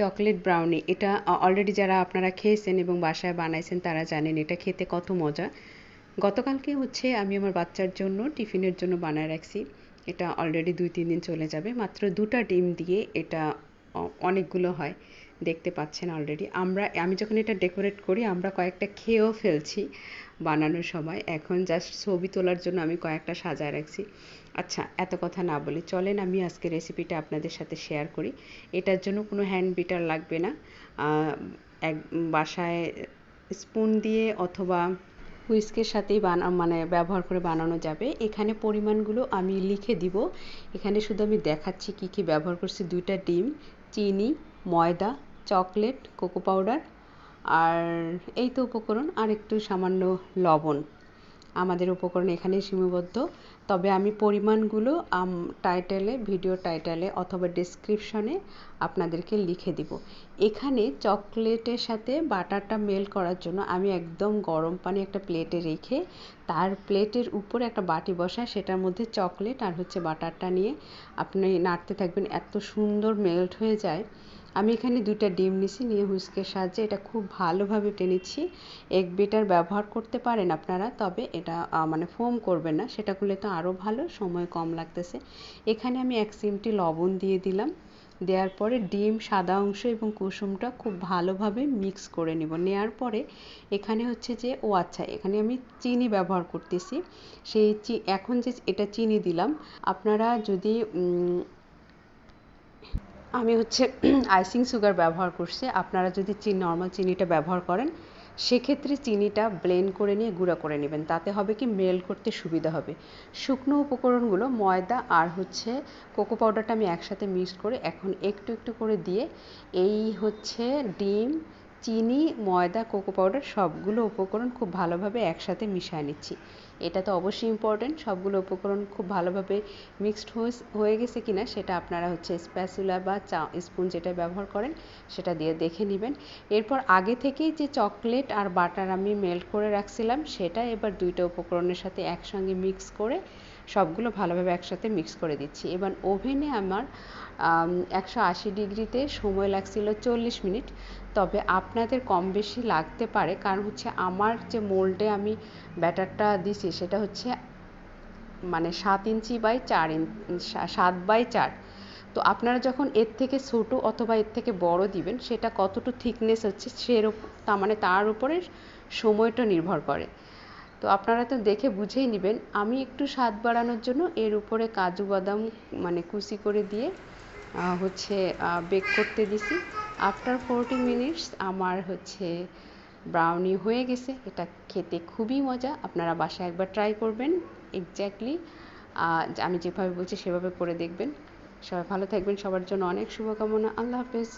Chocolate brownie. এটা already যারা আপনারা খেয়েছেন এবং বাসায় বানাইছেন তারা জানেন এটা খেতে কত মজা। গতকালকে হচ্ছে আমি আমার বাচ্চার জন্য টিফিনের জন্য বানায় রাখছি। এটা অলরেডি দুই, তিন দিন চলে যাবে। মাত্র দুটা ডিম দিয়ে এটা অনেকগুলো হয়, দেখতে পাচ্ছেন অলরেডি আমরা, আমি যখন এটা ডেকোরেট করি, আমরা কয়েকটা খেয়েও ফেলছি বানানোর সময়। এখন জাস্ট ছবি তোলার জন্য আমি কয়েকটা সাজায় রাখছি। আচ্ছা এত কথা না বলি চলেন, আমি আজকে রেসিপিটা আপনাদের সাথে শেয়ার করি। এটার জন্য কোনো হ্যান্ড বিটার লাগবে না। এক, বাসায় স্পুন দিয়ে অথবা হুইস্কের সাথেই বানা মানে ব্যবহার করে বানানো যাবে। এখানে পরিমাণগুলো আমি লিখে দিব। এখানে শুধু আমি দেখাচ্ছি কি কি ব্যবহার করছি। দুইটা ডিম চিনি ময়দা চকলেট কোকো পাউডার আর এই তো উপকরণ আর একটু সামান্য লবণ। আমাদের উপকরণ এখানেই সীমাবদ্ধ। তবে আমি পরিমাণগুলো টাইটেলে ভিডিও টাইটেলে অথবা ডিসক্রিপশনে আপনাদেরকে লিখে দিব। এখানে চকলেটের সাথে বাটারটা মেল করার জন্য আমি একদম গরম পানি একটা প্লেটে রেখে, তার প্লেটের উপরে একটা বাটি বসায়, সেটার মধ্যে চকলেট আর হচ্ছে বাটারটা নিয়ে আপনি নাড়তে থাকবেন। এত সুন্দর মেল্ট হয়ে যায়। আমি এখানে দুইটা ডিম নিছি, নিয়ে হুইস্কের সাহায্যে এটা খুব ভালোভাবে টেনেছি এগ বেটার ব্যবহার করতে পারেন আপনারা, তবে এটা মানে ফোম করবেন না, সেটা করলে তো আরও ভালো, সময় কম লাগতেছে। এখানে আমি এক চিমটি লবণ দিয়ে দিলাম। দেওয়ার পরে ডিম, সাদা অংশ এবং কুসুমটা খুব ভালোভাবে মিক্স করে নেব। নেওয়ার পরে এখানে হচ্ছে যে, ও আচ্ছা এখানে আমি চিনি ব্যবহার করতেছি। সেই চি, এখন যে, এটা চিনি দিলাম। আপনারা যদি আমি হচ্ছে আইসিং সুগার ব্যবহার করছি। আপনারা যদি চিনি নর্মাল চিনিটা ব্যবহার করেন, সেক্ষেত্রে চিনিটা ব্লেন্ড করে নিয়ে গুঁড়া করে নেবেন। তাতে হবে কি মেল করতে সুবিধা হবে। শুকনো উপকরণগুলো, ময়দা আর হচ্ছে কোকো পাউডারটা আমি একসাথে মিক্স করে এখন একটু একটু করে দিয়ে, এই হচ্ছে ডিম চিনি, ময়দা, কোকো পাউডার সবগুলো উপকরণ খুব ভালোভাবে একসাথে মিশিয়ে নিচ্ছি। এটা তো অবশ্যই ইম্পর্টেন্ট সবগুলো উপকরণ খুব ভালোভাবে মিক্সড হয়ে গেছে কিনা সেটা আপনারা হচ্ছে স্প্যাসুলা বা চা স্পুন যেটা ব্যবহার করেন সেটা দিয়ে দেখে নেবেন। এরপর আগে থেকেই যে চকলেট আর বাটার আমি মেল্ট করে রাখছিলাম সেটা এবার দুইটা উপকরণের সাথে একসঙ্গে মিক্স করে সবগুলো ভালোভাবে একসাথে মিক্স করে দিচ্ছি। এবার ওভেনে আমার একশো আশি ডিগ্রিতে সময় লাগছিল চল্লিশ মিনিট, তবে আপনাদের কম বেশি লাগতে পারে। কারণ হচ্ছে আমার যে মোল্ডে আমি ব্যাটারটা দিছি সেটা হচ্ছে মানে সাত ইঞ্চি বাই চার ইঞ্চি সাত বাই চার। তো আপনারা যখন এর থেকে ছোটো অথবা এর থেকে বড় দিবেন, সেটা কতটুকু থিকনেস হচ্ছে সেরকম তার মানে তার উপরে সময়টা নির্ভর করে। তো আপনারা তো দেখে বুঝেই নেবেন, আমি একটু স্বাদ বাড়ানোর জন্য এর উপরে কাজু বাদাম মানে কুচি করে দিয়ে হচ্ছে বেক করতে দিছি। আফটার ফোরটি মিনিটস আমার হচ্ছে ব্রাউনি হয়ে গেছে। এটা খেতে খুবই মজা। আপনারা বাসায় একবার ট্রাই করবেন। এক্স্যাক্টলি আমি যেভাবে বলছি সেভাবে করে দেখবেন। সবাই ভালো থাকবেন। সবার জন্য অনেক শুভকামনা। আল্লাহ হাফেজ।